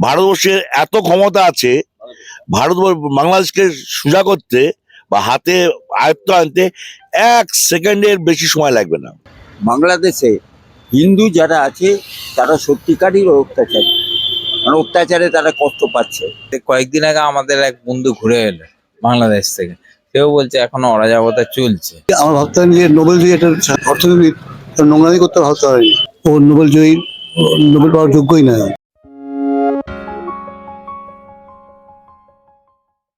ভারতবর্ষের এত ক্ষমতা আছে ভারত বাংলাদেশকে সোজা করতে বা হাতে আয়ত্ত আনতে এক সেকেন্ডের বেশি সময় লাগবে না। বাংলাদেশে হিন্দু যারা আছে তারা সত্যিকারই অত্যাচারী। মানে অত্যাচারে তারা কষ্ট পাচ্ছে। কয়েকদিন আগে আমাদের এক বন্ধু ঘুরে এলো বাংলাদেশ থেকে। কেউ বলছে এখনও অরাজকতা চলছে। আমার ভাবতে ভাবতাম যে নোবেল জয়ী একটা অর্থনীতি নোংরামি করতে ভাবতে পারেনি ও নোবেল জয়ী নোবেল পাওয়ার যোগ্যই নয়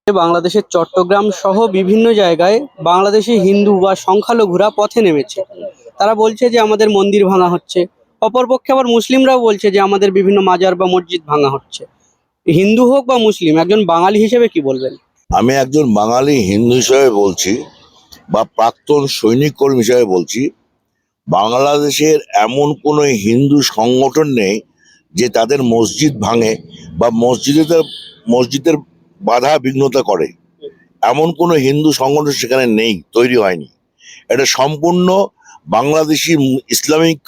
বাংলাদেশের চট্টগ্রাম সহ বিভিন্ন জায়গায় বাংলাদেশি হিন্দু বা সংখ্যালঘুরা পথে নেমেছে। তারা বলছে যে আমাদের মন্দির ভাঙা হচ্ছে। অপরপক্ষে আবার মুসলিমরাও বলছে যে আমাদের বিভিন্ন মাজার বা মসজিদ ভাঙা হচ্ছে। হিন্দু হোক বা মুসলিম, একজন বাঙালি হিসেবে কি বলবেন? আমি একজন বাঙালি হিন্দু হিসেবে বলছি বা প্রাক্তন সৈনিক কর্মী হিসেবে বলছি, বাংলাদেশের এমন কোনো হিন্দু সংগঠন নেই যে তাদের মসজিদ ভাঙে বা মসজিদে মসজিদের বাধা বিঘ্নতা করে। এমন কোনো হিন্দু সংগঠন সেখানে নেই, তৈরি হয়নি। এটা সম্পূর্ণ বাংলাদেশি ইসলামিক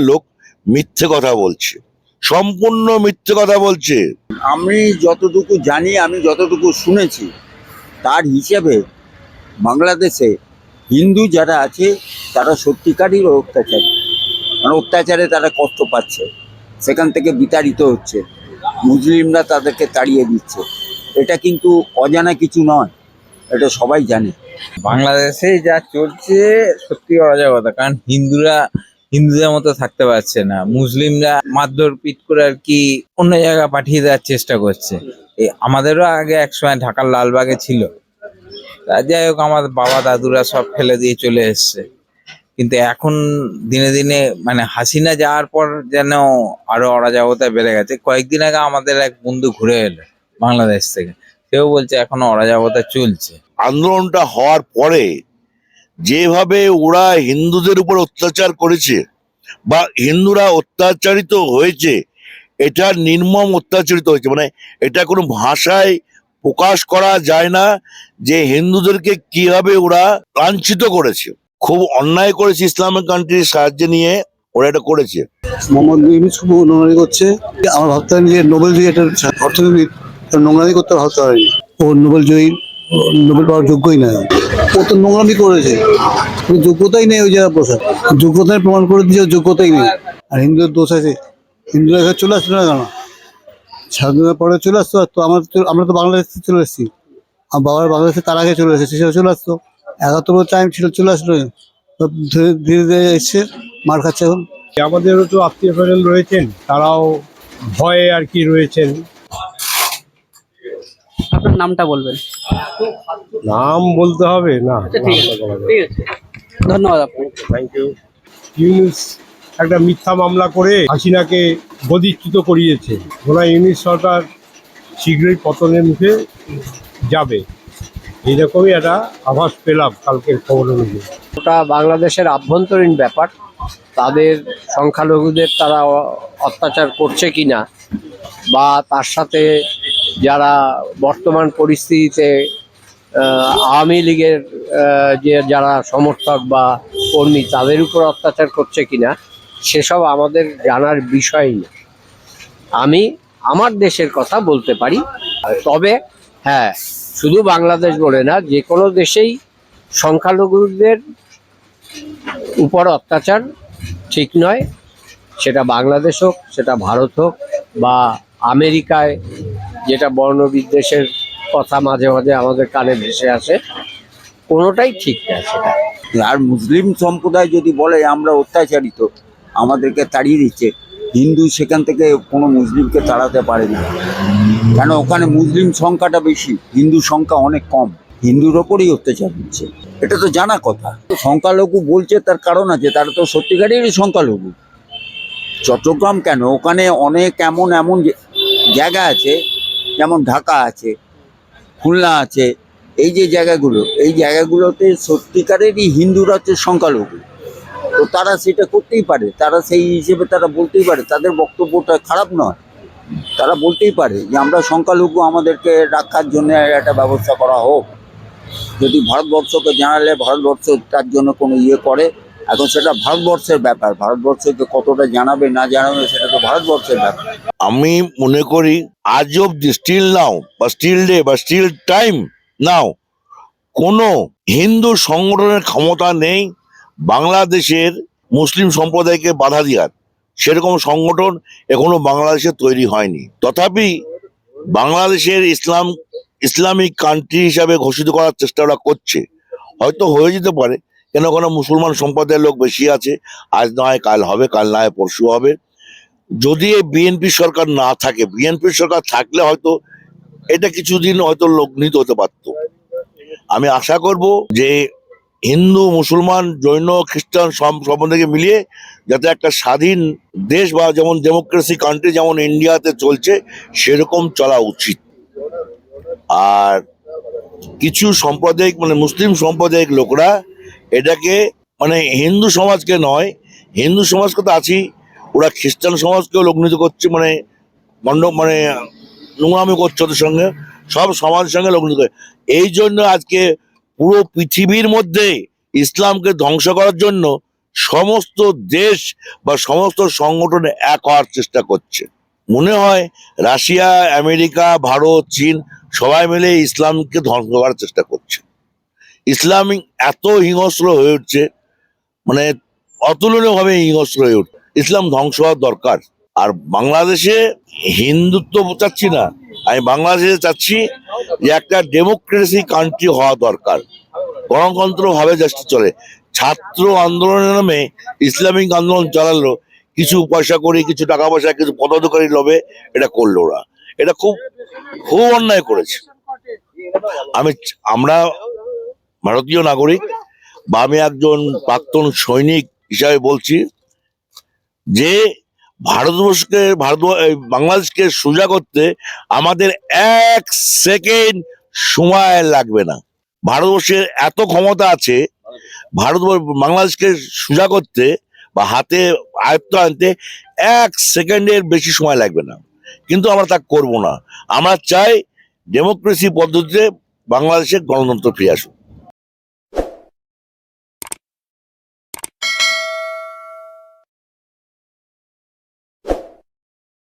লোক মিথ্যে কথা বলছে। সম্পূর্ণ মিথ্যে কথা বলছে। আমি যতটুকু জানি, আমি যতটুকু শুনেছি, তার হিসেবে বাংলাদেশে হিন্দু যারা আছে, তারা সত্যিকারই অত্যাচারী। মানে অত্যাচারে তারা কষ্ট পাচ্ছে। সেখান থেকে বিতাড়িত হচ্ছে। মুসলিমরা তাদেরকে তাড়িয়ে দিচ্ছে। এটা কিন্তু অজানা কিছু নয়, এটা সবাই জানে। বাংলাদেশে যা চলছে, সত্যি অরাজকতা কারণ হিন্দুরা, হিন্দুদের মতো থাকতে পারছে না। মুসলিমরা মারধর পিট করে আর কি অন্য জায়গায় পাঠিয়ে দেওয়ার চেষ্টা করছে। আমাদেরও আগে একসময় ঢাকার লালবাগে ছিল। যাই হোক, আমার বাবা, দাদুরা সব ফেলে দিয়ে চলে এসছে। কিন্তু এখন দিনে দিনে মানে হাসিনা যাওয়ার পর যেন আরও অরাজকতা বেড়ে গেছে। কয়েকদিন আগে আমাদের এক বন্ধু ঘুরে এলো। বাংলাদেশ থেকে। কেউ বলছে এখনও অরাজকতা চলছে। আন্দোলনটা হওয়ার পরে যেভাবে ওরা হিন্দুদের উপর অত্যাচার করেছে বা হিন্দুরা অত্যাচারিত হয়েছে এটা নির্মম অত্যাচারিত হয়েছে। মানে এটা কোনো ভাষায় প্রকাশ করা যায় না যে হিন্দুদেরকে কীভাবে ওরা লাঞ্ছিত করেছে। খুব অন্যায় করেছে ইসলামিক কান্ট্রির সাহায্য নিয়ে ওরা এটা করেছে। মোহাম্মদ ইউনুস খুব করছে। আমার ভাবতাম যে নোবেল জয়ী একটা অর্থনীতি নোংরামি করতে ভাবতে পারেনি ও নোবেল জয়ী নোবেল পাওয়ার যোগ্যই নয় ও তো নোংরামি করেছে। যোগ্যতাই নেই ওই জায়গায় বসার যোগ্যতায় প্রমাণ করে দিয়েছে যোগ্যতাই নেই। আর হিন্দুদের দোষ আছে। হিন্দুরা এখানে চলে আসলো না কেন? স্বাধীনতার পরে চলে আসতো। তো আমার তো- আমরা তো বাংলাদেশ চলে এসেছি। আমার বাবার বাংলাদেশে তার আগে চলে এসেছে সে চলে আসতো। একাত্তর টাইম ছিল, চলে আসলো। ধীরে ধীরে এসছে, মার খাচ্ছে এখন। আমাদেরও তো আত্মীয় স্বজন রয়েছেন, তারাও ভয়ে আর কি রয়েছেন। আপনার নামটা বলবেন। নাম বলতে হবে? না আচ্ছা ঠিক আছে। ধন্যবাদ আপনাকে। থ্যাংক ইউ ইউনুস একটা মিথ্যা মামলা করে হাসিনাকে গদিচ্যুত করিয়েছে। ওরা ইউনিস সরকার শীঘ্রই পতনের মুখে যাবে। এইরকমই একটা আভাস পেলাম কালকের খবর অনুযায়ী। ওটা বাংলাদেশের আভ্যন্তরীণ ব্যাপার তাদের সংখ্যালঘুদের তারা অত্যাচার করছে কিনা বা তার সাথে যারা বর্তমান পরিস্থিতিতে আওয়ামী লীগের যে যারা সমর্থক বা কর্মী, তাদের উপর অত্যাচার করছে কিনা, সেসব আমাদের জানার বিষয় না। আমি আমার দেশের কথা বলতে পারি। তবে হ্যাঁ শুধু বাংলাদেশ বলে না, যে কোনো দেশেই সংখ্যালঘুদের উপর অত্যাচার ঠিক নয়। সেটা বাংলাদেশ হোক, সেটা ভারত হোক বা আমেরিকায় যেটা বর্ণবিদ্বেষের কথা মাঝে মাঝে আমাদের কানে ভেসে আসে, কোনোটাই ঠিক নয় সেটা। আর মুসলিম সম্প্রদায় যদি বলে, আমরা অত্যাচারিত, আমাদেরকে তাড়িয়ে দিচ্ছে, হিন্দু সেখান থেকে কোনো মুসলিমকে তাড়াতে পারে না। কেন? ওখানে মুসলিম সংখ্যাটা বেশি, হিন্দু সংখ্যা অনেক কম, হিন্দুর ওপরেই অত্যাচার হচ্ছে। এটা তো জানা কথা। সংখ্যালঘু বলছে তার কারণ আছে, তারা তো সত্যিকারেরই সংখ্যালঘু। চট্টগ্রাম কেন? ওখানে অনেক এমন এমন জায়গা আছে যেমন ঢাকা আছে, খুলনা আছে, এই যে জায়গাগুলো, এই জায়গাগুলোতে সত্যিকারেরই হিন্দুরা হচ্ছে সংখ্যালঘু। তো তারা সেটা করতেই পারে, তারা সেই হিসেবে তারা বলতেই পারে, তাদের বক্তব্যটা খারাপ নয়। তারা বলতেই পারে যে আমরা সংখ্যালঘু, আমাদেরকে রাখার জন্য একটা ব্যবস্থা করা হোক। যদি ভারতবর্ষকে জানালে ভারতবর্ষ তার জন্য কোনো ইয়ে করে, এখন সেটা ভারতবর্ষের ব্যাপার ভারতবর্ষকে কতটা জানাবে, না জানাবে, সেটা তো ভারতবর্ষের ব্যাপার। আমি মনে করি আজ অব্দি স্টিল নাও বা স্টিল ডে বা স্টিল টাইম নাও কোনো হিন্দু সংগঠনের ক্ষমতা নেই বাংলাদেশের মুসলিম সম্প্রদায়কে বাধা দেওয়ার। সেরকম সংগঠন এখনও বাংলাদেশে তৈরি হয়নি। তথাপি বাংলাদেশের ইসলাম, ইসলামিক কান্ট্রি হিসাবে ঘোষিত করার চেষ্টা ওরা করছে। হয়তো হয়ে যেতে পারে। কেন ওখানে মুসলমান সম্প্রদায়ের লোক বেশি আছে। আজ না হয় কাল হবে, কাল নয়, পরশু হবে। যদি এই বিএনপি সরকার না থাকে বিএনপি সরকার থাকলে হয়তো এটা কিছুদিন হয়তো লগ্নিত হতে পারত। আমি আশা করব যে হিন্দু, মুসলমান, জৈন, খ্রিস্টান সম্বন্ধে মিলিয়ে যাতে একটা স্বাধীন দেশ বা যেমন ডেমোক্রেসি কান্ট্রি যেমন ইন্ডিয়াতে চলছে, সেরকম চলা উচিত। আর কিছু সাম্প্রদায়িক মানে মুসলিম সাম্প্রদায়িক লোকরা এটাকে মানে হিন্দু সমাজকে নয়, হিন্দু সমাজকে তো আছেই ওরা খ্রিস্টান সমাজকেও লগ্নিত করছে মানে মণ্ড মানে নোংরামি করছে ওদের সঙ্গে, সব সমাজের সঙ্গে লগ্নিত করে। এই জন্য আজকে পুরো পৃথিবীর মধ্যে ইসলামকে ধ্বংস করার জন্য সমস্ত দেশ বা সমস্ত সংগঠন এক হওয়ার চেষ্টা করছে। মনে হয় রাশিয়া, আমেরিকা, ভারত, চীন সবাই মিলে ইসলামকে ধ্বংস করার চেষ্টা করছে। ইসলামিক এত হিংস্র হয়ে উঠছে মানে অতুলনীয়ভাবে হিংস্র হয়ে উঠছে। ইসলাম ধ্বংস হওয়ার দরকার। আর বাংলাদেশে হিন্দুত্ব চাচ্ছি না। আমি বাংলাদেশে চাচ্ছি যে একটা ডেমোক্রেসি কান্ট্রি হওয়া দরকার। গণতন্ত্র ভাবে দেশটা চলে। ছাত্র আন্দোলনের নামে ইসলামিক আন্দোলন চালালো। কিছু পয়সা করে, কিছু টাকা পয়সা, কিছু পদাধিকারী লোভে এটা করল ওরা। এটা খুব খুব অন্যায় করেছে। আমি, আমরা ভারতীয় নাগরিক বা আমি একজন প্রাক্তন সৈনিক হিসাবে বলছি যে ভারতবর্ষকে, ভারত বাংলাদেশকে সোজা করতে আমাদের এক সেকেন্ড সময় লাগবে না। ভারতবর্ষের এত ক্ষমতা আছে ভারতবর্ষ বাংলাদেশকে সোজা করতে বা হাতে আয়ত্ত আনতে এক সেকেন্ডের বেশি সময় লাগবে না। কিন্তু আমরা তা করব না। আমরা চাই ডেমোক্রেসি পদ্ধতিতে বাংলাদেশের গণতন্ত্র ফিরে আসুক।